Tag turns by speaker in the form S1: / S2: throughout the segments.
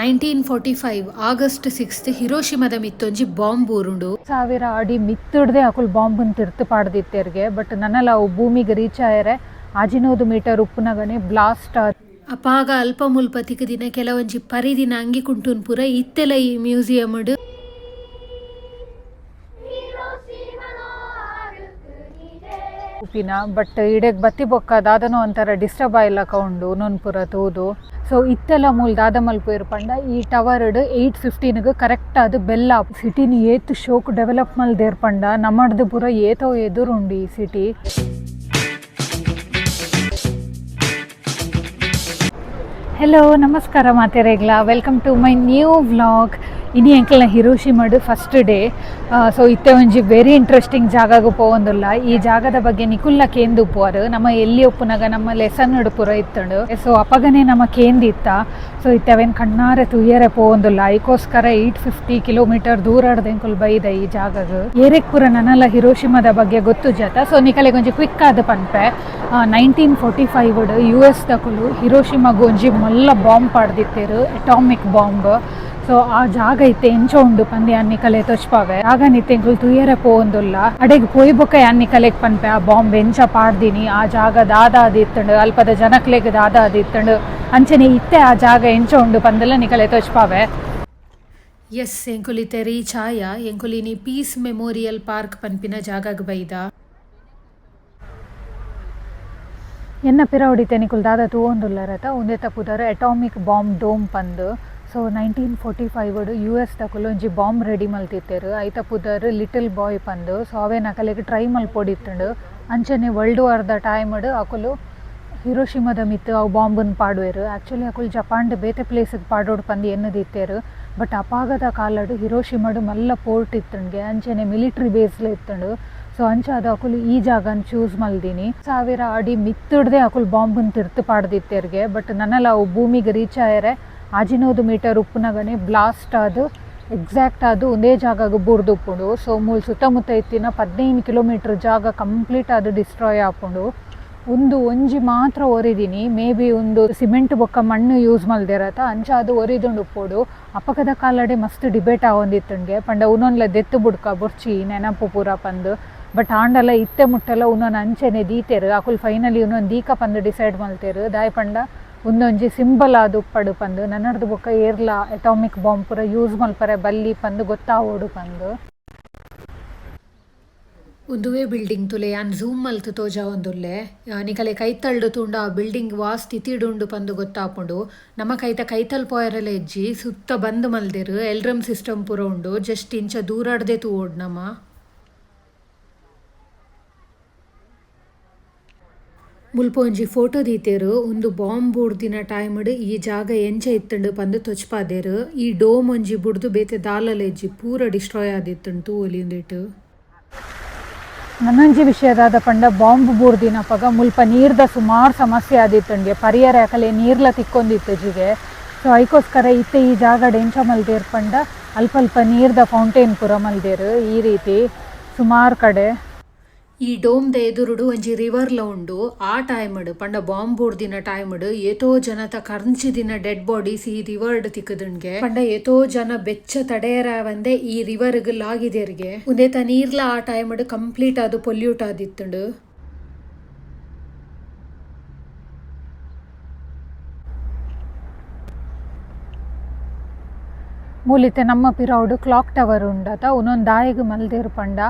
S1: Nineteen forty five August sixth ಹಿರೋಶಿಮದ ಮಿತ್ತೊಂಜಿ bomb ಊರುಂಡು.
S2: ಸಾವಿರ ಅಡಿ ಮಿತ್ತಿಡ್ದೆ ಅಕುಲ್ ಬಾಂಬ್ ತಿರ್ತು ಪಾಡ್ದಿತ್ತೆರ್ಗೆ ಬಟ್ ನನ್ನಲ್ಲ ಅವು ಭೂಮಿಗೆ ರೀಚ್ ಆಯರೆ ಆಜಿನೋದು ಮೀಟರ್ ಉಪ್ಪುನಗನೆ ಬ್ಲಾಸ್ಟ್
S1: ಅಪಾಗ ಅಲ್ಪ ಮುಲ್ಪ ತಿಕ್ಕದಿನ ಕೆಲವೊಂಜಿ ಪರಿದಿನ ಅಂಗಿ ಕುಂಟುನ್ ಪುರ ಇತ್ತೆಲ ಈ ಮ್ಯೂಸಿಯಂ
S2: ಉಪ್ಪಿನ ಬಟ್ ಇಡೆಗ್ ಬತ್ತಿ ಬೊಕ್ಕ ದಾದನೋ ಒಂಥರ ಡಿಸ್ಟರ್ಬ್ ಆಯಿಲ್ಲ ಕೌಂಡು ನೊನ್ಪುರ ತೂದು. ಸೊ ಇತ್ತೆಲ್ಲ ಮೂಲ ದಾದಮಲ್ ಮಲ್ಪುಯರ್ ಪಂಡ, ಈ ಟವರ್ಡ್ ಏಯ್ಟ್ ಫಿಫ್ಟೀನ್ಗೆ ಕರೆಕ್ಟ್ ಅದು ಬೆಲ್ಲ ಸಿಟಿನ ಏತ್ ಶೋಕ್ ಡೆವಲಪ್ ಮಲ್ದೇರ್ ಪಂಡ. ನಮ್ಮಡ್ದು ಪೂರ ಏತೋ ಎದುರುಂಡು ಈ ಸಿಟಿ. ಹೆಲೋ ನಮಸ್ಕಾರ ಮಾತೇರೇಗ್ಲಾ. Welcome to my new vlog ಇನಿ ಎಂಕಲ್ನ ಹಿರೋಶಿಮಡ್ ಫಸ್ಟ್ ಡೇ ಸೊ ಇತ್ತೆ ಒಂಜಿ ವೆರಿ ಇಂಟ್ರೆಸ್ಟಿಂಗ್ ಜಾಗಗ್ ಪೋವೊಂದುಲ್ಲ. ಈ ಜಾಗದ ಬಗ್ಗೆ ನಿಕುಲ್ನ ಕೇಂದು ಪೋರ್ ನಮ್ಮ ಎಲ್ಲಿ ಒಪ್ಪುನಾಗ ನಮ್ಮ ಲೆಸನ್ ಪೂರ ಇತ್ತಂಡು. ಸೊ ಅಪಗನೆ ನಮ್ಮ ಕೇಂದ್ ಇತ್ತ. ಸೊ ಇತ್ತವೇನ್ ಕಣ್ಣಾರೆ ತುಯ್ಯರೆ ಪೋವೊಂದುಲ್ಲ. ಐಕೋಸ್ಕರ ಏಯ್ಟ್ ಫಿಫ್ಟಿ ಕಿಲೋಮೀಟರ್ ದೂರ ಎಂಕುಲ್ ಬೈದ ಈ ಜಾಗಗ್. ಏರೆಕ್ ಪೂರ ನನ್ನಲ್ಲ ಹಿರೋಶಿಮದ ಬಗ್ಗೆ ಗೊತ್ತು ಜಾತ. ಸೊ ನಿಕಲೆ ಒಂಜಿ ಕ್ವಿಕ್ ಆದ ಪನ್ಪೆ. Nineteen forty five U S ದಕುಲು ಹಿರೋಶಿಮಾಗ ಒಂಜಿ ಮಲ್ಲ ಬಾಂಬ್ ಪಾಡ್ದಿತ್ತೇರು. ಅಟಾಮಿಕ್ ಬಾಂಬ್ ಸೊ ಆ ಜಾಗ ಇತ್ತೆ ಎಂಚ ಉಂಡು ಪಂದೆ ಅನ್ನಿ ಕಲೆ ತೊಚ್ಪಾವೆ ಆಗ ನಿತ್ತೆಂಕುಲ್ ತುಯ್ಯರೆ ಪೋವೊಂದುಲ್ಲ ಅಡೆಗ್ ಪೋಯಿ ಬೊಕ್ಕ ಅನ್ನಿ ಕಲೆಗ್ ಪನ್ಪೆ ಆ ಬಾಂಬ್ ಎಂಚ ಪಾಡ್ದಿನಿ ಆ ಜಾಗ ದಾದ ಅದಿತ್ತಂಡು ಅಲ್ಪದ ಜನಕ್ಲೆಗ್ ದಾದ ಅದಿತ್ತಂಡು ಅಂಚನೆ ಇತ್ತೆ ಆ ಜಾಗ ಎಂಚ ಉಂಡು ಪಂದೆಲ್ಲ ನಿಕಲೆ ತೊಚ್ಪಾವೆ
S1: ಎಸ್ ಎಂಕುಲಿ ತೆರಿ ಛಾಯ. ಎಂಕುಲಿ ಎಂಕುಲಿನಿ ಪೀಸ್ ಮೆಮೋರಿಯಲ್ ಪಾರ್ಕ್ ಪನ್ಪಿನ ಜಾಗಗ್ ಬೈದ.
S2: ಎನ್ನ ಪಿರ ಹೊಡಿತೆ ನಿಕುಲ್ ದಾದ ತೂವೊಂದುಲ್ಲರತ? ಉಂದೆ ತಪ್ಪುದಾರ ಅಟಾಮಿಕ್ ಬಾಂಬ್ ಡೋಮ್ ಪಂದ್. So nineteen forty five U S ದಕುಲು ಒಂಜಿ ಬಾಂಬ್ ರೆಡಿ ಮಲ್ತಿತ್ತೇರು. ಐತ ಪುದರ್ ಲಿಟಲ್ ಬಾಯ್ ಪಂದ್. ಸೊ ಅವೇ ನಕಲೆಗ್ ಟ್ರೈ ಮಲ್ಪೊಡಿತ್ತುಂಡು. ಅಂಚನೆ ವರ್ಲ್ಡ್ ವಾರ್ದ ಟೈಮ್ಡು ಅಕುಲು ಹಿರೋಶಿಮದ ಮಿತ್ ಅವು ಬಾಂಬನ್ ಪಾಡುವೆರು. ಆ್ಯಕ್ಚುಲಿ ಅಕುಲು ಜಪಾನ್ಡ್ ಬೇತೆ ಪ್ಲೇಸಿಗೆ ಪಾಡೋಡು ಪಂದು ಎನ್ನದಿತ್ತೇರು. But ಅಪಾಗದ ಕಾಲಡು ಹಿರೋಶಿಮಡು Mallya port ಇತ್ತಂಡ್ಗೆ. ಅಂಚನೆ ಮಿಲಿಟ್ರಿ ಬೇಸ್ಲ ಇತ್ತುಂಡು. ಸೊ ಅಂಚ ಅದು ಅಕುಲು ಈ ಜಾಗನ ಚೂಸ್ ಮಲ್ದಿನಿ. ಸಾವಿರ ಅಡಿ ಮಿತ್ತಿಡ್ದೆ ಅಕುಲು ಬಾಂಬನ್ ತಿರ್ತು ಪಾಡ್ದಿತ್ತೇರ್ಗೆ. ಬಟ್ ನನ್ನಲ್ಲ ಅವು ಭೂಮಿಗೆ ರೀಚ್ ಆಯರೆ ಆಜಿನೋದು ಮೀಟರ್ ಉಪ್ಪುನಗನೆ ಬ್ಲಾಸ್ಟ್ ಅದು ಎಕ್ಸಾಕ್ಟ್ ಅದು ಒಂದೇ ಜಾಗಗೆ ಬುರ್ದುಪ್ಪುಂಡು ಸೊ ಮೂಲ್ ಸುತ್ತಮುತ್ತ ಇತ್ತಿನ ಪದಿನೈದು ಕಿಲೋಮೀಟರ್ ಜಾಗ ಕಂಪ್ಲೀಟ್ ಅದು ಡಿಸ್ಟ್ರಾಯ್ ಆಪುಂಡು. ಒಂದು ಒಂಜಿ ಮಾತ್ರ ಒರಿದೀನಿ ಮೇ ಬಿ ಒಂದು ಸಿಮೆಂಟ್ ಬೊಕ್ಕ ಮಣ್ಣು ಯೂಸ್ ಮಲ್ದಿರತ್ತ ಅಂಚ ಅದು ಒರಿದುಂಡು ಉಪ್ಪುಡು. ಅಪಕದ ಕಾಲಡೆ ಮಸ್ತ್ ಡಿಬೇಟ್ ಆವೊಂದಿತ್ತಂಗೆ ಪಂಡ ಉನೊನ್ಲ ದೆತ್ತು ಬುಡ್ಕ, ಬುರ್ಚಿ, ನೆನಪು ಪೂರ ಪಂದ್. ಬಟ್ ಆಂಡಲ ಇತ್ತೆ ಮುಟ್ಟಲ ಉನ್ನೊಂದು ಅಂಚೆನೆ ದೀತೆರು. ಅಕುಲ್ ಫೈನಲಿ ಉನ್ನೊಂದು ದೀಕ ಪಂದ್ ಡಿಸೈಡ್ ಮಲ್ತೇರು. ದಾಯ್ ಪಂಡ. ಒಂದೊಂಜಿ ಸಿಂಬಲ್ ಆದು ಉಪ್ಪಡು ಪಂದ್ ನನ್ನಡ್ದು ಬೊಕ್ಕ ಏರ್ಲ, ಅಟಾಮಿಕ್ ಬಾಂಬ್ ಪೂರ ಯೂಸ್ ಮಲ್ಪರೆ ಬಲ್ಲಿ ಪಂದ್ ಗೊತ್ತಾವೋಡು ಪಂದ್.
S1: ಉಂದುವೆ ಬಿಲ್ಡಿಂಗ್ ತುಲೆ, ಯಾನ್ ಝೂಮ್ ಮಲ್ತು ತೋಜ ಒಂದುಲ್ಲೆ. ನಿಕಲೆ ಕೈತಳ್ಡು ತುಂಡ ಆ ಬಿಲ್ಡಿಂಗ್ ವಾ ಸ್ಥಿತಿಡುಂಡು ಪಂದು ಗೊತ್ತಾಪುಂಡು ನಮ್ಮ ಕೈತ ಕೈತಲ್ ಪೋಯರೆಲ್ಲ ಎಜ್ಜಿ, ಸುತ್ತ ಬಂದ್ ಮಲ್ದೆರ್ ಎಲ್ರಮ್ ಸಿಸ್ಟಮ್ ಪೂರ ಉಂಡು, ಜಸ್ಟ್ ಇಂಚ ದೂರಾಡ್ದೆ ತೂವೋಡು ನಮ್ಮ ಮುಲ್ಪ ಒಂಜಿ ಫೋಟೋ ದೀತೆರು, ಒಂದು ಬಾಂಬ್ ಬುಡ್ದಿನ ಟೈಮ್ಡ್ ಈ ಜಾಗ ಎಂಚ ಇತ್ತಂಡು ಪಂದು ತೊಚ್ಪಾದೇರು. ಈ ಡೋಮ್ ಒಂಜಿ ಬುಡ್ದು ಬೇತೆ ದಾಲಲೆಜ್ಜಿ ಪೂರ ಡಿಸ್ಟ್ರಾಯ್ ಆದಿತ್ತುಂಡು ತೂ ನನ್ನಂಜಿ
S2: ನನ್ನೊಂಜಿ ವಿಷಯದಾದ ಪಂಡ ಬಾಂಬ್ ಬೂರ್ದಿನ ಪಗ ಮುಲ್ಪ ನೀರ್ದ ಸುಮಾರು ಸಮಸ್ಯೆ ಆದಿತ್ತುಂಡೆ ಪರಿಹಾರ ಯಾಕಲೆ ನೀರ್ಲ ತಿಕ್ಕೊಂದಿತ್ತು ಜಿಗೆ ಸೊ, ಐಕೋಸ್ಕರ ಇತ್ತೆ ಈ ಜಾಗ ಡೆಂಚ ಮಲ್ದೇರ್ ಪಂಡ ಅಲ್ಪ ಅಲ್ಪ ನೀರ್ದ ಫೌಂಟೇನ್ ಪುರ ಮಲ್ದೇರು ಈ ರೀತಿ ಸುಮಾರು ಕಡೆ.
S1: ಈ ಡೋಮ್ದ ಎದುರುಡು ಒಂಜಿ ರಿವರ್ಲ ಉಂಡು. ಆ ಟೈಮಡ್, ಪಂಡ ಬಾಂಬ್ ಬುಡ್ದಿನ ಟೈಮಡ್, ಏತೋ ಜನತ ಕರ್ಂಚಿದಿನ ಡೆಡ್ ಬಾಡೀಸ್ ಈ ರಿವರ್ಡ್ ತಿಕ್ಕದಂಗೆ ಪಂಡ ಏತೋ ಜನ ಬೆಚ್ಚ ತಡೆಯರ ಒಂದೆ ಈ ರಿವರ್ಗ್ ಲಾಗಿದೇರ್ಗೆ. ತ ನೀರ್ಲ ಆ ಟೈಮಡ್ ಕಂಪ್ಲೀಟ್ ಅದು ಪೊಲ್ಯೂಟ್ ಆದಿತ್ತುಂಡು.
S2: ಮೂಲಿತೆ ನಮ್ಮ ಪಿರಾವುಡು ಕ್ಲಾಕ್ ಟವರ್ ಉಂಡತ. ಉನೊಂದು ದಾಯಿಗೆ ಮಲ್ದೇರು ಪಂಡ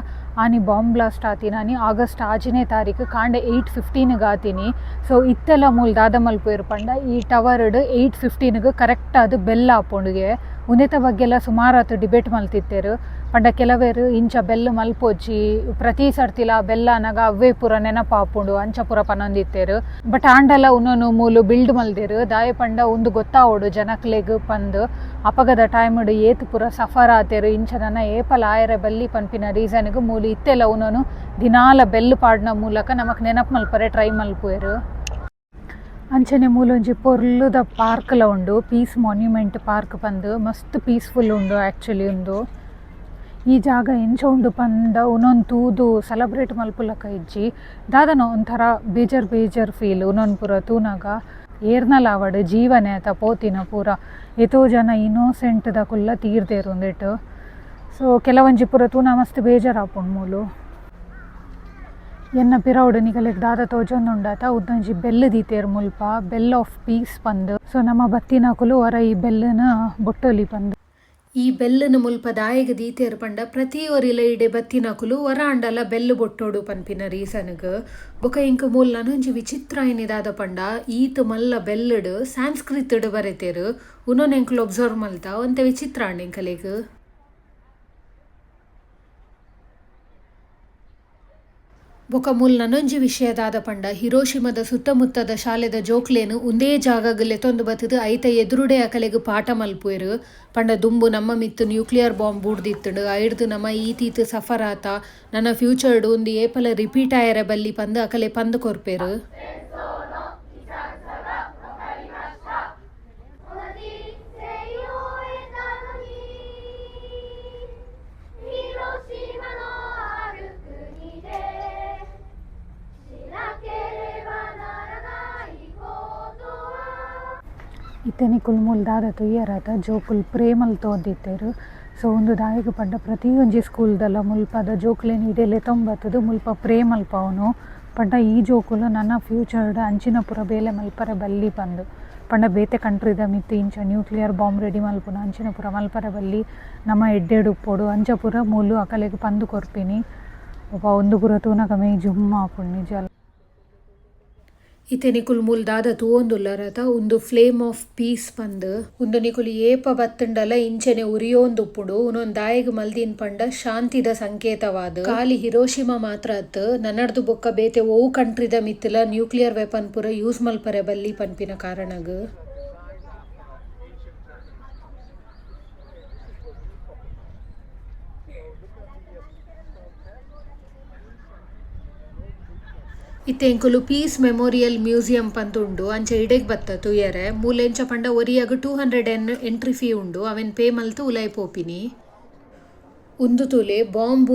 S2: ಆನಿ ಬಾಂಬ್ ಬ್ಲಾಸ್ಟ್ ಆತೀನಿ, ಆನಿ ಆಗಸ್ಟ್ ಆಜನೇ ತಾರೀಕು ಕಾಂಡ ಏಯ್ಟ್ ಫಿಫ್ಟೀನಿಗೆ ಆತಿನಿ. ಸೊ ಇತ್ತೆಲ್ಲ ಮೂಲ ದಾದ ಮಲ್ಪುಯರು ಪಂಡ, ಈ ಟವರ್ಡ್ ಏಯ್ಟ್ ಫಿಫ್ಟೀನ್ಗೆ ಕರೆಕ್ಟ್ ಅದು ಬೆಲ್ಲ ಆಪುಂಡುಗೆ ಉನೆತ ಬಗ್ಗೆಲ್ಲ ಸುಮಾರು ಆತು ಡಿಬೇಟ್ ಮಲ್ತಿತ್ತೇರು. ಪಂಡ ಕೆಲವೇರು ಇಂಚ ಬೆಲ್ಲ ಮಲ್ಪೊಚ್ಚಿ ಪ್ರತಿ ಸರ್ತಿಲ ಬೆಲ್ಲ ಅನಗ ಅವ್ವೇ ಪೂರ ನೆನಪಾಪುಂಡು, ಅಂಚ ಪೂರ ಪನೊಂದಿತ್ತೇರು. ಬಟ್ ಆಂಡಲ ಉನ್ನೊಂದು ಮೂಲು ಬಿಲ್ಡ್ ಮಲ್ದಿರು. ದಾಯ ಪಂಡ ಒಂದು ಗೊತ್ತಾವೋಡು ಜನಕ್ಲೆಗ್ ಪಂದು ಅಪಗದ ಟೈಮ್ ಏತ್ ಪೂರ ಸಫರ್ ಆತೇರು. ಇಂಚ ನನ್ನ ಏಪಲ ಆಯರೆ ಬಲ್ಲಿ ಪನ್ಪಿನ ರೀಸನ್ಗೂ ಮೂಲು ಇತ್ತೆಲ್ಲ ಉನ್ನೊಂದು ದಿನಾಲ ಬೆಲ್ಲು ಪಾಡ್ನ ಮೂಲಕ ನಮಕ್ ನೆನಪು ಮಲ್ಪರೆ ಟ್ರೈ ಮಲ್ಪುವೆರು. ಅಂಚನೆ ಮೂಲೊಂಜಿ ಪೊರ್ಲುದ ಪಾರ್ಕ್ಲ ಉಂಡು, ಪೀಸ್ ಮಾನ್ಯುಮೆಂಟ್ ಪಾರ್ಕ್ ಪಂದ್, ಮಸ್ತ್ ಪೀಸ್ಫುಲ್ ಉಂಡು ಆ್ಯಕ್ಚುಲಿ ಉಂದು. ಈ ಜಾಗ ಎಂಚ ಉಂಡು ಪಂದ ಉನೊಂದು ತೂದು ಸೆಲೆಬ್ರೇಟ್ ಮಲ್ಪುಲಕ ಇಜ್ಜಿ. ದಾದನ ಒಂಥರ ಬೇಜರ್ ಬೇಜರ್ ಫೀಲ್ ಉನೊಂದು ಪೂರ ತೂನಾಗ. ಏರ್ನಲ ಆವಡ್ ಜೀವನೆ ಆತ ಪೋತಿನ ಪೂರ. ಎತೋ ಜನ ಇನ್ನೋಸೆಂಟ್ದ ಕುಲ್ಲ ತೀರ್ದೇರು ಒಂದೆಟ್ ಸೊ, ಕೆಲವೊಂಜಿ ಪೂರ ತೂನ ಮಸ್ತ್ ಬೇಜಾರಾಪುಂಡು ಮೂಲು. ಎನ್ನ ಪಿರವುಡು ನಿಗಲೆಗ್ ದಾದ ತೋಜೊಂದುಂಡಾತ ಉದ್ದೊಂಜಿ ಬೆಲ್ಲ ದೀತೇರು ಮುಲ್ಪ, ಬೆಲ್ ಆಫ್ ಪೀಸ್ ಪಂದ್. ಸೊ, ನಮ್ಮ ಬತ್ತಿನಕುಲು ವರ ಈ ಬೆಲ್ಲನ ಬೊಟ್ಟೊಲಿ ಪಂದ್.
S1: ಈ ಬೆಲ್ಲನ ಮುಲ್ಪ ದಾಯಗ ದೀತೇರ್ ಪಂಡ ಪ್ರತಿ ಒರಿಲ ಇಡೆ ಬತ್ತಿನಕುಲು ವರ ಅಂಡಲ ಬೆಲ್ಲು ಬೊಟ್ಟೋಡು ಪನ್ಪಿನ ರೀಸನ್ಗ್. ಬೊಕ ಇಂಕ ಮೂಲ ನನೊಂಜಿ ವಿಚಿತ್ರ ಏನಿದಾದ ಪಂಡ, ಈತ್ ಮಲ್ಲ ಬೆಲ್ಲಡ್ ಸಂಸ್ಕೃತಡ್ ಬರೆತೇರು. ಉನೊನ್ ಒಬ್ಸರ್ವ್ ಮಲ್ತ, ಒಂತೆ ವಿಚಿತ್ರ ಅಂಡ್ ಬೊಕ ಮೂಲ್ ನನೊಂಜಿ ವಿಷಯದಾದ ಪಂಡ ಹಿರೋಶಿಮದ ಸುತ್ತಮುತ್ತದ ಶಾಲೆದ ಜೋಕ್ಲೇನು ಒಂದೇ ಜಾಗಗಲೆ ತೊಂದು ಬತ್ತದು ಐತ ಎದುರುಡೆ ಅಕಲೆಗ್ ಪಾಠ ಮಲ್ಪುವೆರು. ಪಂಡ ದುಂಬು ನಮ್ಮ ಮಿತ್ತು ನ್ಯೂಕ್ಲಿಯರ್ ಬಾಂಬ್ ಬೂಡ್ದಿತ್ತುಂಡು. ಐಡ್ದು ನಮ್ಮ ಈತೀತ್ ಸಫರ್ ಆತ ನನ್ನ ಫ್ಯೂಚರ್ಡ್ ಒಂದು ಏಪಲ ರಿಪೀಟ್ ಆಯರ ಬಲ್ಲಿ ಪಂದು ಅಕಲೆ ಪಂದು ಕೊರ್ಪೇರು.
S2: ಇತ್ತೆನಿಕುಲ್ ಮೂಲ್ ದಾದ ತುಯ್ಯರಾತ ಜೋಕುಲ್ ಪ್ರೇಮಲ್ ತೋದಿತ್ತೇರು ಸೊ ಒಂದು ದಾಯಗ ಪಂಡ ಪ್ರತಿಯೊಂಜಿ ಸ್ಕೂಲ್ದಲ್ಲ ಮುಲ್ಪದ ಜೋಕುಲೇನು ಇಡೆಲೆ ತೊಂಬತ್ತದು ಮುಲ್ಪ ಪ್ರೇಮಲ್ ಪವನು ಪಂಡ ಈ ಜೋಕುಲು ನನ್ನ ಫ್ಯೂಚರ್ಡ್ ಅಂಚಿನ ಪುರ ಬೇಲೆ ಮಲ್ಪರೆ ಬಲ್ಲಿ ಪಂದು ಪಂಡ ಬೇತೆ ಕಂಟ್ರಿದ ಮಿತ್ತು ಇಂಚ ನ್ಯೂಕ್ಲಿಯರ್ ಬಾಂಬ್ ರೆಡಿ ಮಲ್ಪುನ ಅಂಚಿನ ಪುರ ಮಲ್ಪರೆ ಬಲ್ಲಿ ನಮ್ಮ ಎಡ್ಡೆಡು ಉಪ್ಪೊಡು ಅಂಚ ಪುರ ಮೂಲು ಅಕಲೆಗ್ ಪಂದು ಕೊರ್ಪಿನಿ ಒಬ್ಬ ಒಂದು ಪುರ ತೂನಗ ಮೇ ಜುಮ್ಮ ಆಪುಂಡು ನಿಜ
S1: ಇತ್ತೆ ನಿಕುಲ್ ಮುಲ್ದಾದ ದಾದ ಅತ ಉಂದು ಫ್ಲೇಮ್ ಆಫ್ ಪೀಸ್ ಪಂದ್. ಉಂದು ನಿಕುಲ್ ಏಪ ಬತ್ತುಂಡಲ ಇಂಚೆನೆ ಉರಿಯೋಂದುಪ್ಪುಡು. ಉನೊಂದ್ ದಾಯಗ್ ಮಲ್ದಿನ್ ಪಂಡ ಶಾಂತಿದ ಸಂಕೇತವಾದ. ಖಾಲಿ ಹಿರೋಶಿಮಾ ಮಾತ್ರ ಅತ್ ನನ್ನಡ್ದು ಬೊಕ್ಕ ಬೇತೆ ಓ ಕಂಟ್ರಿದ ಮಿತ್ತಲ ನ್ಯೂಕ್ಲಿಯರ್ ವೆಪನ್ ಪುರ ಯೂಸ್ ಮಲ್ಪರೆ ಬಲ್ಲಿ ಪನ್ಪಿನ ಕಾರಣಗ್. ಇತ್ತೆ ಎಂಕುಲು ಪೀಸ್ ಮೆಮೋರಿಯಲ್ ಮ್ಯೂಸಿಯಂ ಪಂತುಂಡು, ಅಂಚ ಇಡೆಗ್ ಬತ್ತ ತುಯರೆ ಮೂಲೆಂಚ ಪಂಡ ಒರಿಯಾಗ two hundred yen entry fee ಉಂಡು, ಅವೆನ್ ಪೇ ಮಲ್ತು ಉಲೈ ಪೋಪಿನಿ. ಉಂದು ತೂಲೆ ಬಾಂಬ್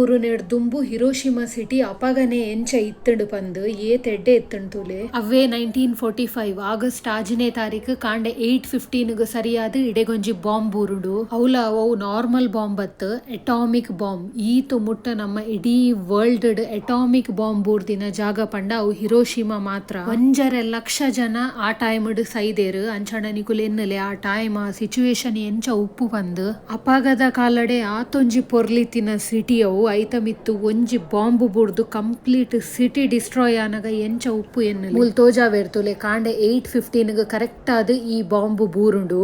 S1: ದುಂಬು ಹಿರೋಶಿಮಾ ಸಿಟಿ ಅಪಗನೆ ಎಂಚ ಇತ್ತಂಡು ಪಂದ್ ಏ ತೆಡ್ಡೆ ಎತ್ತಂಡು ತೂಲೆ. ಅವೇ ನೈನ್ಟೀನ್ ಫೋರ್ಟಿ ಫೈವ್ ಆಗಸ್ಟ್ ಆಜನೇ ತಾರೀಕು ಕಾಂಡೆ ಏಯ್ಟ್ ಫಿಫ್ಟೀನ್ಗ್ ಸರಿಯಾದ ಇಡೆಗೊಂಜಿ ಬಾಂಬ್ ಬೂರುಡು ಅವಲ ಅವು ನಾರ್ಮಲ್ ಬಾಂಬ್ ಅತ್ ಎಟಾಮಿಕ್ ಬಾಂಬ್. ಈತು ಮುಟ್ಟ ನಮ್ಮ ಇಡೀ ವರ್ಲ್ಡ್ ಎಟಾಮಿಕ್ ಬಾಂಬ್ ಬೂರ್ದಿನ ಜಾಗ ಪಂಡ ಅವು ಹಿರೋಶಿಮಾ ಮಾತ್ರ. ಒಂಜರೆ ಲಕ್ಷ ಜನ ಆ ಟೈಮ್ಡ್ ಸೈದೇರು, ಅಂಚಣ ನಿಕುಲ್ ಎನ್ನಲೆ ಆ ಟೈಮ್ ಸಿಚುವೇಶನ್ ಎಂಚ ಉಪ್ಪು ಬಂದು ಅಪಾಗದ ಕಾಲಡೆ ಆತೊಂಜಿ ಪೊರ್ಲಿತಿನ ಸಿಟಿ ಅವು ಐತ ಮಿತ್ತು ಒಂಜಿ ಬಾಂಬ್ ಬುಡ್ದು ಕಂಪ್ಲೀಟ್ ಸಿಟಿ ಡಿಸ್ಟ್ರಾಯ್ ಆನಗ ಎಂಚ ಉಪ್ಪು ಎನ್ನಲೆ. ಮೂಲ್ ತೋಜಾವೆರ್ತುಲೆ ಕಾಂಡೆ ಏಯ್ಟ್ ಫಿಫ್ಟೀನ್ಗೆ ಕರೆಕ್ಟ್ ಆದ್ ಈ ಬಾಂಬ್ ಬೂರುಂಡು.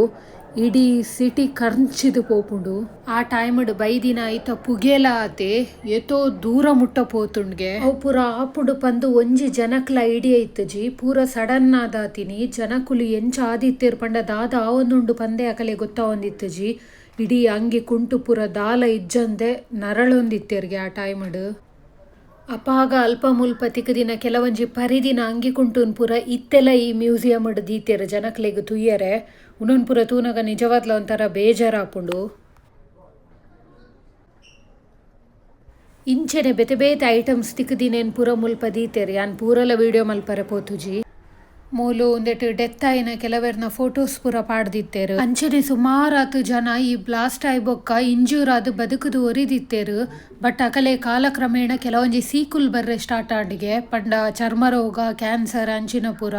S1: ಇಡೀ ಸಿಟಿ ಕರ್ಂಚಿದು ಪೋಪುಂಡು. ಆ ಟೈಮ್ಡ್ ಬೈದಿನ ಐತ ಪುಗೇಲ ಆತೆ, ಎತೋ ದೂರ ಮುಟ್ಟ ಪೋತುಂಡ್ಗೆ. ಅವು ಪೂರ ಆಪುಡು ಪಂದು ಒಂಜಿ ಜನಕ್ಲ ಇಡಿ ಐತಜಿ ಪೂರ ಸಡನ್ ಆದಾತಿನಿ, ಜನಕುಲು ಎಂಚ ಆದಿತ್ತೆರ್ ಪಂಡ ದಾದ ಆವೊಂದುಂಡು ಪಂದೆ ಅಕಲೆ ಗೊತ್ತಾವೊಂದಿತ್ತಜಿ ಇಡೀ ಅಂಗಿ ಕುಂಟು ಪೂರ ದಾಲ ಇಜ್ಜಂದೆ ನರಳೊಂದಿತ್ತೆರ್ಗೆ ಆ ಟೈಮ್ಡ್. ಅಪಾಗ ಅಲ್ಪ ಮುಲ್ಪ ತಿಕ್ಕದಿನ ಕೆಲವೊಂಜಿ ಪರಿದಿನ ಅಂಗಿ ಕುಂಟುನ್ ಪುರ ಇತ್ತೆಲ ಈ ಮ್ಯೂಸಿಯಂ ದೀತೆರ್ ಜನಕ್ಲೆಗ್ ತುಯ್ಯರೆ ಉನೊನ್ ಪುರ ತೂನಗ ನಿಜವಾದ್ಲ ಒಂಥರ ಬೇಜಾರಾಪುಂಡು. ಇಂಚೆನೆ ಬೆತೆ ಬೇತೆ ಐಟಮ್ಸ್ ತಿಕ್ಕದಿನೇನ್ ಪುರ ಮುಲ್ಪ ದೀತೆರ್ ಯಾನ್ ಪೂರಲ ವಿಡಿಯೋ ಮಲ್ಪರೆ ಪೋತುಜಿ. ಮೂಲು ಒಂದೆಟ್ಟು ಡೆತ್ ಆಯಿನ ಕೆಲವೆರ್ನ ಫೋಟೋಸ್ ಪೂರ ಪಾಡ್ದಿತ್ತೇರು. ಅಂಚನೆ ಸುಮಾರಾತು ಜನ ಈ ಬ್ಲಾಸ್ಟ್ ಆಯ್ ಬೊಕ್ಕ ಇಂಜೂರ್ ಆದ್ ಬದುಕುದು ಒರಿದಿತ್ತೇರು. ಬಟ್ ಅಕಲೆ ಕಾಲಕ್ರಮೇಣ ಕೆಲವೊಂಜಿ ಸೀಕುಲ್ ಬರ್ರೆ ಸ್ಟಾರ್ಟ್ ಆಡಿಗೆ. ಪಂಡ ಚರ್ಮ ರೋಗ, ಕ್ಯಾನ್ಸರ್ ಅಂಚಿನ ಪೂರ.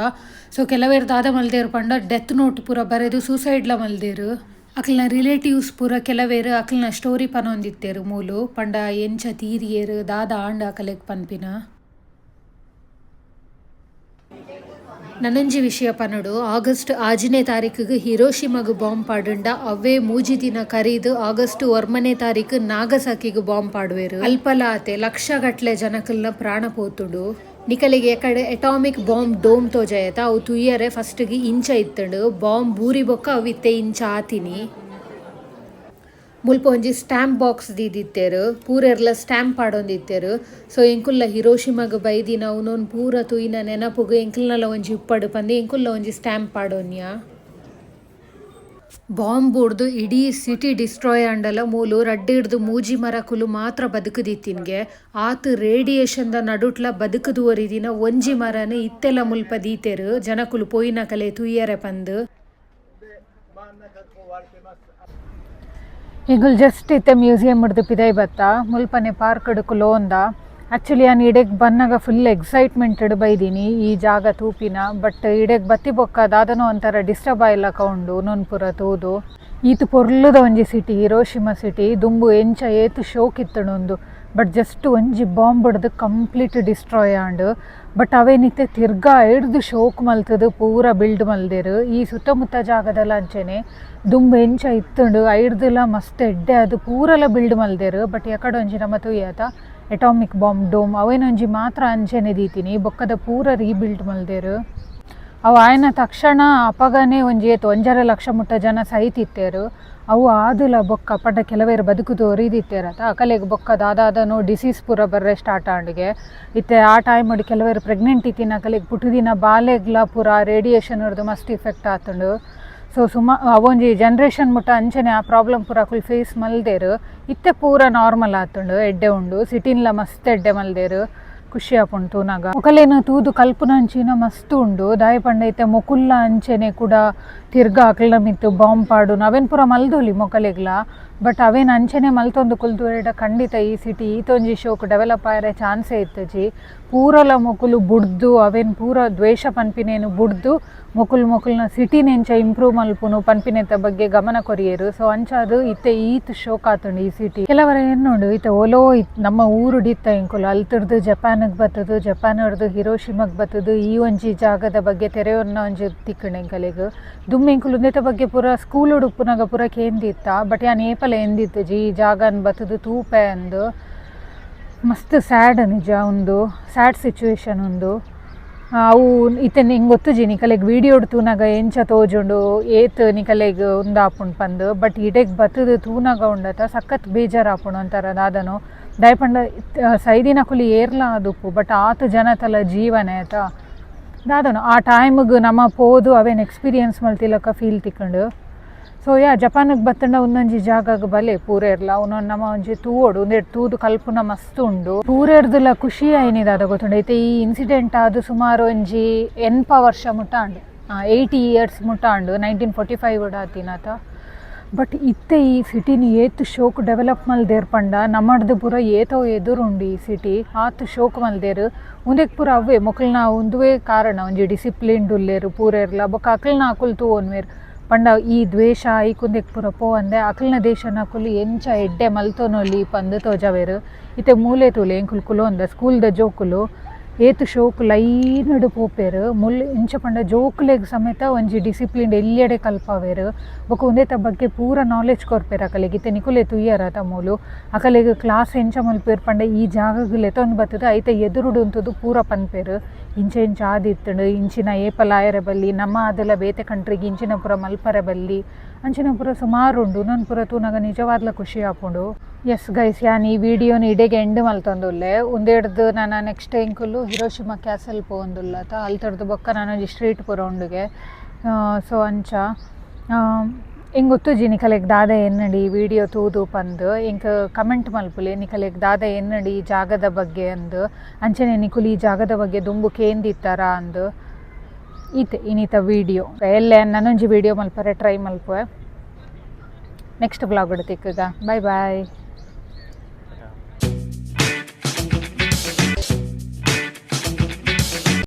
S1: ಸೊ ಕೆಲವೆರ್ ದಾದ ಮಲ್ದೇರು ಪಂಡ ಡೆತ್ ನೋಟ್ ಪೂರ ಬರೆದು ಸೂಸೈಡ್ಲ ಮಲ್ದೇರು. ಅಕಲ್ನ ರಿಲೇಟಿವ್ಸ್ ಪೂರ ಕೆಲವೇರು ಅಕಲ್ನ ಸ್ಟೋರಿ ಪನೊಂದಿತ್ತೇರು ಮೂಲು. ಪಂಡ ಎಂಚ ತೀರಿಯೇರು, ದಾದ ಆಂಡ ಅಕಲೆಗ್ ಪನ್ಪಿನ. ನನಂಜಿ ವಿಷಯ ಪನಡು ಆಗಸ್ಟ್ ಆಜನೇ ತಾರೀಕಿಗೆ ಹಿರೋಶಿಮಗ್ ಬಾಂಬ್ ಪಾಡುಂಡ. ಅವೇ ಮೂಜಿ ದಿನ ಕರೀದು ಆಗಸ್ಟ್ ಒರ್ಮನೆ ತಾರೀಕು ನಾಗಸಾಕಿಗ್ ಬಾಂಬ್ ಪಾಡುವೆರು. ಅಲ್ಪಲ ಆತೆ ಲಕ್ಷ ಗಟ್ಲೆ ಜನಕಲ್ನ ಪ್ರಾಣ ಪೋತುಂಡು. ನಿಕಲಿಗೆ ಎಕಡೆ ಎಟಾಮಿಕ್ ಬಾಂಬ್ ಡೋಮ್ ತೋಜಾಯತ. ಅವು ತುಯ್ಯರೆ ಫಸ್ಟ್ಗೆ ಇಂಚ ಇತ್ತಂಡು. ಬಾಂಬ್ ಬೂರಿ ಬೊಕ್ಕ ಅವಿತ್ತೆ ಇಂಚ ಆತಿನಿ. ಮುಲ್ಪ ಒಂಜಿ ಸ್ಟ್ಯಾಂಪ್ ಬಾಕ್ಸ್ ದೀದಿತ್ತೇರು, ಪೂರೆರ್ಲ ಸ್ಟ್ಯಾಂಪ್ ಪಾಡೊಂದಿತ್ತೇರು. ಸೊ ಎಂಕುಲ್ಲ ಹಿರೋಶಿಮಗ್ ಬೈದಿನ ಅವನೊಂದು ಪೂರ ತುಯಿನ ನೆನಪುಗು ಎಂಕುಲ್ನಲ್ಲ ಒಂಜಿ ಉಪ್ಪಡು ಪಂದೆ ಎಂಕುಲ್ಲ ಒಂಜಿ ಸ್ಟ್ಯಾಂಪ್ ಪಾಡೋನ್ಯ. ಬಾಂಬ್ ಹೊಡ್ದು ಇಡೀ ಸಿಟಿ ಡಿಸ್ಟ್ರಾಯ್ ಆಂಡಲ ಮೂಲು ರಡ್ಡಿಡ್ದು ಮೂಜಿ ಮರಕುಲು ಮಾತ್ರ ಬದುಕುದಿತ್ತಿನ್ಗೆ ಆತ್ ರೇಡಿಯೇಷನ್ದ ನಡುಟ್ಲ ಬದುಕುದುವರಿದಿನ ಒಂಜಿ ಮರನ ಇತ್ತೆಲ ಮುಲ್ಪ ದೀತೆರು, ಜನಕುಲು ಪೋಯಿನ ಕಲೆ ತುಯ್ಯರೆ ಪಂದ್.
S2: ಈಗಲ್ ಜಸ್ಟ್ ಇತ್ತೆ ಮ್ಯೂಸಿಯಂ ಹಿಡ್ದು ಪಿದೈ ಬತ್ತ? ಮುಲ್ಪನೆ ಪಾರ್ಕ್ ಡು ಲೋಂದ? ಆ್ಯಕ್ಚುಲಿ ನಾನು ಇಡೆಗ್ ಬನ್ನಾಗ ಫುಲ್ ಎಕ್ಸೈಟ್ಮೆಂಟ್ ಬೈದೀನಿ, ಈ ಜಾಗ ತೂಪಿನ. ಬಟ್ ಇಡೆಗ್ ಬತ್ತಿ ಬೊಕ್ಕ ಅದಾದನೋ ಒಂಥರ ಡಿಸ್ಟರ್ಬ್ ಆಯಿಲ್ಲ ಕೌಂಡು, ನೊನ್ಪುರ ತೂದು. ಈತು ಪೊರ್ಲುದ ಒಂಜಿ ಸಿಟಿ ಹಿರೋಶಿಮಾ ಸಿಟಿ ದುಂಬು ಎಂಚ ಏತು ಶೋಕ್ ಇತ್ತಣೊಂದು ಬಟ್ ಜಸ್ಟ್ ಒಂಜಿ ಬಾಂಬ್ ಹಿಡ್ದು ಕಂಪ್ಲೀಟ್ ಡಿಸ್ಟ್ರಾಯ್ ಆಂಡ್ ಬಟ್ ಅವೇನಿತ್ತೆ ತಿರ್ಗಾ ಹಿಡ್ದು ಶೋಕ್ ಮಲ್ತದು ಪೂರ ಬಿಲ್ಡ್ ಮಲ್ದೆರು ಈ ಸುತ್ತಮುತ್ತ ಜಾಗದಲ್ಲ ಅಂಚೆನೆ ದುಂಬು ಎಂಚ ಇತ್ತುಂಡು ಐಡ್ದೆಲ್ಲ ಮಸ್ತ್ ಎಡ್ಡೆ ಅದು ಪೂರೆಲ್ಲ ಬಿಲ್ಡ್ ಮಲ್ದೆರು ಬಟ್ ಯಾಕಡೆ ಒಂಜಿ ನಮ್ಮ ತುಯ್ಯತ ಎಟಾಮಿಕ್ ಬಾಂಬ್ ಡೋಮ್ ಅವೇನೊಂಜಿ ಮಾತ್ರ ಅಂಚೆನೆ ದೀತಿನಿ ಬೊಕ್ಕದ ಪೂರ ರೀಬಿಲ್ಡ್ ಮಲ್ದೆರು ಅವು ಆಯ್ನ ತಕ್ಷಣ ಅಪಗನೆ ಒಂಜಿ ಏತು ಒಂಜರ ಲಕ್ಷ ಮುಟ್ಟ ಜನ ಸಹಿತಿತ್ತೇರು ಅವು ಆದುಲ ಬೊಕ್ಕ ಪಂಡ ಕೆಲವೇರು ಬದುಕುದು ಒರಿದಿತ್ತೇರತ ಅಕಲೆಗ್ ಬೊಕ್ಕ ದಾದಾದನು ಡಿಸೀಸ್ ಪೂರ ಬರ್ರೆ ಸ್ಟಾರ್ಟ್ ಆಂಡಿಗೆ. ಇತ್ತೆ ಆ ಟೈಮ್ ಮಾಡಿ ಕೆಲವೇರು ಪ್ರೆಗ್ನೆಂಟ್ ಇತ್ತಿನ ಅಕಲೆಗ್ ಪುಟುದಿನ ಬಾಲೆಗ್ಲ ಪೂರ ರೇಡಿಯೇಷನ್ ಅವ್ರದ್ದು ಮಸ್ತ್ ಇಫೆಕ್ಟ್ ಆತುಂಡು. ಸೊ ಸುಮಾ, ಅವೊಂಜಿ ಜನ್ರೇಷನ್ ಮುಟ್ಟ ಅಂಚನೆ ಆ ಪ್ರಾಬ್ಲಮ್ ಪೂರ ಕುಲ್ ಫೇಸ್ ಮಲ್ದೇರು. ಇತ್ತೆ ಪೂರ ನಾರ್ಮಲ್ ಆತುಂಡು, ಎಡ್ಡೆ ಉಂಡು. ಸಿಟಿನ್ಲ ಮಸ್ತ್ ಎಡ್ಡೆ ಮಲ್ದೇರು. ಖುಷಿ ಆಪುಂಡು ತೂನಗ ಒಕಲೇನ ತೂದು ಕಲ್ಪುನಂಚಿನ ಮಸ್ತ್ ಉಂಡು. ದಾಯ ಪಂಡ ಇತ್ತೆ ಮೊಕುಲ್ಲ ಅಂಚೆನೆ ಕೂಡ ತಿರ್ಗಾ ಅಕ್ಲ ಮಿತ್ತು ಬಾಂಬ್ ಪಾಡು. ಅವೆನ್ ಪೂರ ಮಲ್ದೋಲಿ ಮೊಕಲೆಗ್ಲ? ಬಟ್ ಅವೇನು ಅಂಚೆನೆ ಮಲ್ತೊಂದು ಕುಲ್ದು ಖಂಡಿತ ಈ ಸಿಟಿ ಈತೊಂಜಿ ಶೋಕ್ ಡೆವಲಪ್ ಆಯರೆ ಚಾನ್ಸೇ ಇತ್ತಜಿ ಪೂರಲ ಮೊಕುಲು ಬುಡ್ದು, ಅವೇನು ಪೂರ ದ್ವೇಷ ಪನ್ಪಿನೇನು ಬುಡ್ದು, ಮೊಕುಲ್ ಮೊಕುಲ್ನ ಸಿಟಿನೆಂಚ ಇಂಪ್ರೂವ್ ಮಲ್ಪುನು ಪನ್ಪಿನೆತ ಬಗ್ಗೆ ಗಮನ ಕೊರಿಯರು. ಸೊ ಅಂಚ ಅದು ಇತ್ತೆ ಈತ್ ಶೋಕ್ ಆತುಂಡು ಈ ಸಿಟಿ ಕೆಲವರ ಎನ್ನೋಡು ಇತ್ತೆ ಒಲೋ ನಮ್ಮ ಊರು ಡಿತ್ತ ಇಂಕುಲು. ಅಲ್ತಿರ್ದು ಜಪಾನಿಗೆ ಬತ್ತದು ಜಪಾನ್ ಹಿಡ್ದು ಹಿರೋಶಿಮಗ್ ಬತ್ತದು, ಈ ಒಂಜಿ ಜಾಗದ ಬಗ್ಗೆ ತೆರೆಯೊನ್ನ ಒಂಜಿ ತಿಕ್ಕಣೆ ಎಂಕಲೆಗ್ ದುಮ್ಮೆ ಇಂಕುಲು ಉಂದೆತ ಬಗ್ಗೆ ಪೂರ ಸ್ಕೂಲ್ ಉಡುಪುನಾಗ ಪೂರ ಕೇಂದಿತ್ತ ಬಟ್ ಯಾನ್ ಏಪಲ ಎಂದಿತ್ತು ಜಿ, ಈ ಜಾಗನ್ ಬತ್ತದು ತೂಪೆ ಅಂದು ಮಸ್ತ್ ಸ್ಯಾಡ್ ನಿಜ ಒಂದು ಸ್ಯಾಡ್ ಸಿಚುವೇಶನ್ ಒಂದು ಅವು ಇತ್ತೆ ನಿಂಗೆ ಗೊತ್ತು ಜಿ, ನಿಕಲೆಗ್ ವಿಡಿಯೋ ತೂನಾಗ ಎಂಚ ತೋಜುಂಡು, ಏತ್ ನಿಕಲೆಗ್ ಉಂದು ಆಪುಂಡು ಪಂದು. ಬಟ್ ಇಡೆಗ್ ಬತ್ತದು ತೂನಾಗ ಉಂಡತ, ಸಖತ್ ಬೇಜಾರು ಆಪುಂಡು ಅಂತಾರ ದಾದನು. ದಯಪಂಡ ಸೈದಿನ ಕುಲಿ ಏರ್ಲ ಆದುಪ್ಪು ಬಟ್ ಆತ ಜನತಲ ಜೀವನ ಆಯ್ತಾ ದಾದನು, ಆ ಟೈಮ್ಗೆ ನಮ್ಮ ಪೋದು ಅವೇನು ಎಕ್ಸ್ಪೀರಿಯನ್ಸ್ ಮಲ್ತಿಲಕ ಫೀಲ್ ತಿಕ್ಕೊಂಡು. ಸೊ ಯಾ ಜಪಾನಿಗೆ ಬತ್ತಂಡ ಒಂದೊಂಜಿ ಜಾಗಗ್ ಬಲೆ ಪೂರೇರ್ಲ ಅವನೊಂದು ನಮ್ಮ ಒಂಜಿ ತೂವೋಡು ಉಂದೆಟ್ ತೂದು ಕಲ್ಪುನ ಮಸ್ತ್ ಉಂಡು ಪೂರೇರ್ದುಲ ಖುಷಿ ಆಯ್ನಿದಾದ ಗೊತ್ತುಂಡು ಐತೆ ಈ ಇನ್ಸಿಡೆಂಟ್ ಆದು ಸುಮಾರು ಒಂಜಿ ಎನ್ಪ ವರ್ಷ ಮುಟ್ಟಾಂಡು ಏಯ್ಟಿ ಇಯರ್ಸ್ ಮುಟ್ಟಾಂಡು ನೈನ್ಟೀನ್ ಫೋರ್ಟಿ ಫೈವ್ ಆತಿನಾತ ಬಟ್ ಇತ್ತೆ ಈ ಸಿಟಿನ ಏತ್ ಶೋಕ್ ಡೆವಲಪ್ ಮಲ್ದೇರ್ ಪಂಡ ನಮ್ಮಡ್ದು ಪೂರ ಏತೋ ಎದುರುಂಡು ಈ ಸಿಟಿ ಆತ್ ಶೋಕ್ ಮಲ್ದೇರು ಉಂದೆಕ್ ಪೂರ ಅವೇ ಮೊಕಲ್ನ ಉಂದುವೆ ಕಾರಣ ಒಂಜಿ ಡಿಸಿಪ್ಲಿನ್ಡ್ ಉಲ್ಲೇರು ಪೂರೇರ್ಲ ಬೊಕ ಅಕಲ್ನ ಅಕುಲ್ ತೂವೊನ್ವೇರು ಪಂಡ ಈ ದ್ವೇಷ, ಈ ಕುಂದೆಗ್ ಪೂರ ಪೋ ಅಂದೆ ಅಕಲ್ನ ದೇಶನ ಕುಲಿ ಎಂಚ ಎಡ್ಡೆ ಮಲ್ತೋನೊಲಿ ಪಂದ್ ತೋಜಾವೇರು. ಇತ್ತೆ ಮೂಲೆ ತೂಲೆ ಎಂಕುಲ್ ಸ್ಕೂಲ್ ಸ್ಕೂಲ್ದ ಜೋಕುಲು ಏತ್ ಶೋಕ್ ಡು ಪೋಪೆರ್ ಮುಲ್ ಇಂಚ ಪಂಡ ಜೋಕ್ಲೆಗ್ ಸಮೇತ ಒಂಜಿ ಡಿಸಿಪ್ಲಿನ್ ಎಲ್ಲೆಡೆ ಕಲ್ಪಾವೇರು. ಬೊಕ ಉಂದೆತ ಬಗ್ಗೆ ಪೂರ ನಾಲೆಜ್ ಕೊರ್ಪೆರ್ ಅಕಲೆಗ್. ಇತ್ತೆ ನಿಕುಲೆ ತುಯ್ಯರ ತಮ್ಮೂಲು ಅಕಲೆಗ್ ಕ್ಲಾಸ್ ಎಂಚ ಮಲ್ಪೇರ್ ಪಂಡ ಈ ಜಾಗಗ್ ಒಂದು ಬತ್ತದ, ಐತೆ ಎದುರುಡು ಉಂತುದು ಪೂರ ಪನ್ಪೇರು. ಇಂಚ ಇಂಚ ಆದಿತ್ತುಂಡು, ಇಂಚಿನ ಏಪಲಾಯರ ಬಲ್ಲಿ, ನಮ್ಮ ಅದೆಲ್ಲ ಬೇತೆ ಕಂಟ್ರಿಗೆ ಇಂಚಿನ ಪೂರ ಮಲ್ಪರೆ ಬಲ್ಲಿ. ಅಂಚಿನ ಪೂರ ಸುಮಾರು ಉಂಡು. ನನ್ನ ಪೂರ ತೂನಾಗ ನಿಜವಾದ್ಲ ಖುಷಿ ಆಪುಂಡು. ಎಸ್ ಗೈಸ್ ಯಾನ್ ಈ ವಿಡಿಯೋನ ಇಡೆಗೆ ಎಂಡ್ ಮಲ್ತೊಂದುಲ್ಲೆ. ಉಂದೆಡ್ದು ನಾನು ನೆಕ್ಸ್ಟ್ ಎಂಕುಲು ಹಿರೋಶಿಮ ಕ್ಯಾಸಲ್ ಪೋಂದುಲ್ಲತ ಅಲ್ತಡ್ದು ಬೊಕ್ಕ ನಾನು ಸ್ಟ್ರೀಟ್ ಪೂರ ಉಂಡುಗೆ. ಸೊ ಅಂಚ ಹಿಂಗೆ ಗೊತ್ತು ಜಿ ನಿಕಲೆಗ್ ದಾದ ಎನ್ನಡಿ ವಿಡಿಯೋ ತೂದು ಪಂದು. ಇಂಕ ಕಮೆಂಟ್ ಮಲ್ಪುಲೆ ನಿಕಲೆಗ್ ದಾದ ಎನ್ನಡಿ ಜಾಗದ ಬಗ್ಗೆ ಅಂದು. ಅಂಚನೆ ನಿಖುಲಿ ಈ ಜಾಗದ ಬಗ್ಗೆ ದುಂಬು ಕೇಂದಿತ್ತಾರ ಅಂದು. ಈತೆ ಇನ್ನೀತ ವೀಡಿಯೋ ಎಲ್ಲೆ ನನ್ನೊಂಜಿ ವೀಡಿಯೋ ಮಲ್ಪರೆ ಟ್ರೈ ಮಲ್ಪುವೆ. ನೆಕ್ಸ್ಟ್ ಬ್ಲಾಗ್ ಇಡ್ತೀಕ ಬಾಯ್ ಬಾಯ್